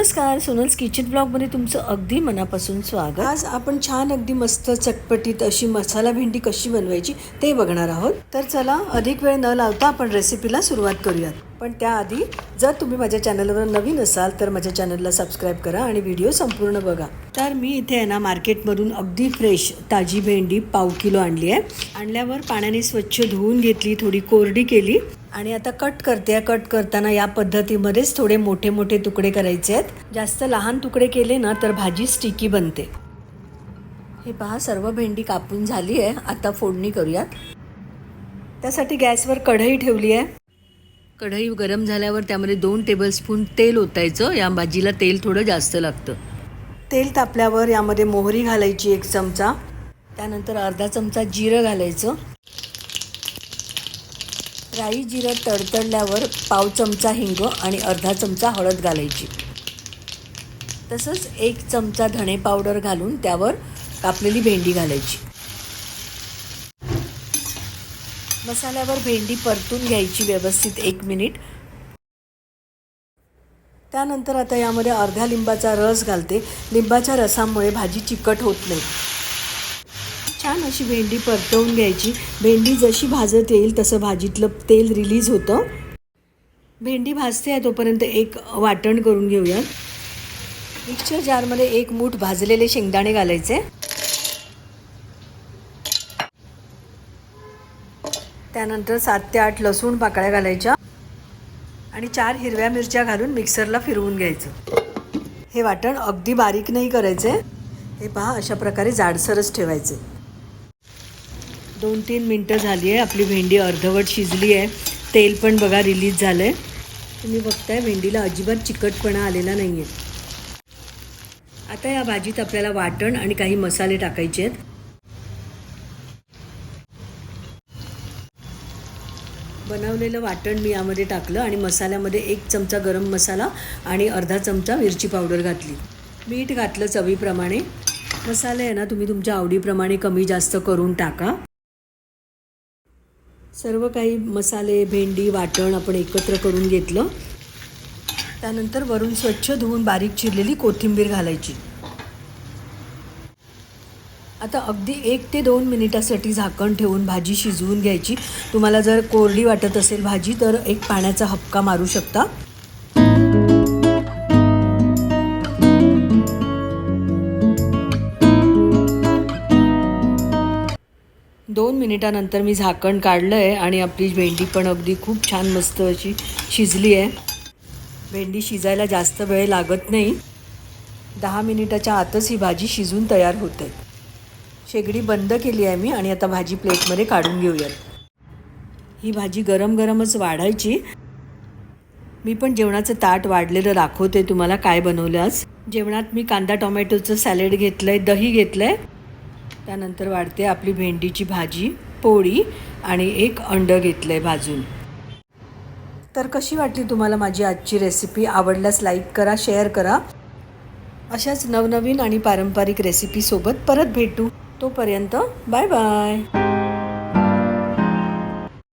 नमस्कार सोनल्स किचन ब्लॉगमध्ये तुमचं अगदी मनापासून स्वागत. आज आपण छान अगदी मस्त चटपटीत अशी मसाला भेंडी कशी बनवायची ते बघणार आहोत. तर चला अधिक वेळ न लावता आपण रेसिपीला सुरुवात करूयात. पण त्याआधी जर तुम्ही माझ्या चॅनलवर नवीन असाल तर माझ्या चॅनलला सबस्क्राईब करा आणि व्हिडिओ संपूर्ण बघा. तर मी इथे आहे ना मार्केटमधून अगदी फ्रेश ताजी भेंडी पाव किलो आणली आहे. आणल्यावर पाण्याने स्वच्छ धुवून घेतली थोडी कोरडी केली. आणि आता कट करते कट करताना या पद्धतीमध्येच थोडे मोठे मोठे तुकडे करायचे आहेत. जास्त लहान तुकडे केले ना तर भाजी स्टिकी बनते. हे पहा सर्व भेंडी कापून झाली आहे. आता फोडणी करूयात. त्यासाठी गॅसवर कढई ठेवली आहे. कढई गरम झाल्यावर त्यामध्ये दोन टेबलस्पून तेल ओतायचं. या भाजीला तेल थोडं जास्त लागतं. तेल तापल्यावर यामध्ये मोहरी घालायची एक चमचा. त्यानंतर अर्धा चमचा जिरं घालायचं. राई जिरं तडतडल्यावर पाव चमचा हिंग आणि अर्धा चमचा हळद घालायची. तसंच एक चमचा धणे पावडर घालून त्यावर कापलेली भेंडी घालायची. मसाल्यावर भेंडी परतून घ्यायची व्यवस्थित एक मिनिट. त्यानंतर आता यामध्ये अर्ध्या लिंबाचा रस घालते. लिंबाच्या रसामुळे भाजी चिकट होत नाही. छान अशी भेंडी परतवून घ्यायची. भेंडी जशी भाजत येईल तसं भाजीतलं तेल रिलीज होतं. भेंडी भाजते आहे तोपर्यंत एक वाटण करून घेऊयात. मिक्सर जारमध्ये एक मूठ भाजलेले शेंगदाणे घालायचे. त्यानंतर सात ते आठ लसूण पाकळ्या घालायच्या आणि चार हिरव्या मिरच्या घालून मिक्सरला फिरवून घ्यायचं. हे वाटण अगदी बारीक नाही करायचे. हे पहा अशा प्रकारे जाडसरच ठेवायचे. दोन तीन मिनटं झाली आहे आपली भेंडी अर्धवट शिजली आहे तेल पण बघा रिलीज झालं आहे तुम्ही बघताय भेंडीला अजिबात चिकटपणा आलेला नाही आहे आता या भाजीत आपल्याला वाटण आणि काही मसाले टाकायचे आहेत. बनवलेलं वाटण मी यामध्ये टाकलं आणि मसाल्यामध्ये एक चमचा गरम मसाला आणि अर्धा चमचा मिरची पावडर घातली. मीठ घातलं चवीप्रमाणे. मसाले आहे ना तुम्ही तुमच्या आवडीप्रमाणे कमी जास्त करून टाका. सर्व काही मसाले भेंडी वाटण आपण एकत्र करून घेतलं. त्यानंतर वरून स्वच्छ धुवून बारीक चिरलेली कोथिंबीर घालायची. आता अगदी एक ते दोन मिनिटासाठी झाकण ठेवून भाजी शिजवून घ्यायची. तुम्हाला जर कोरडी वाटत असेल भाजी तर एक पाण्याचा हपका मारू शकता. दोन मिनिटानंतर मी झाकण काढलं आहे आणि आपली भेंडी पण अगदी खूप छान मस्त अशी शिजली आहे. भेंडी शिजायला जास्त वेळ लागत नाही. दहा मिनिटाच्या आतच ही भाजी शिजून तयार होते. शेगडी बंद केली आहे मी आणि आता भाजी प्लेटमध्ये काढून घेऊयात. ही भाजी गरम गरमच वाढायची. मी पण जेवणाचं ताट वाढलेलं दाखवते तुम्हाला काय बनवलं आज जेवणात मी कांदा टोमॅटोचं सॅलेड घेतलं आहे दही घेतलं आहे त्यानंतर वाढते आपली भेंडीची भाजी पोळी आणि एक अंडं घेतलं आहे भाजून. तर कशी वाटली तुम्हाला माझी आजची रेसिपी आवडल्यास लाईक करा शेअर करा. अशाच नवनवीन आणि पारंपरिक रेसिपीसोबत परत भेटू. तोपर्यंत बाय बाय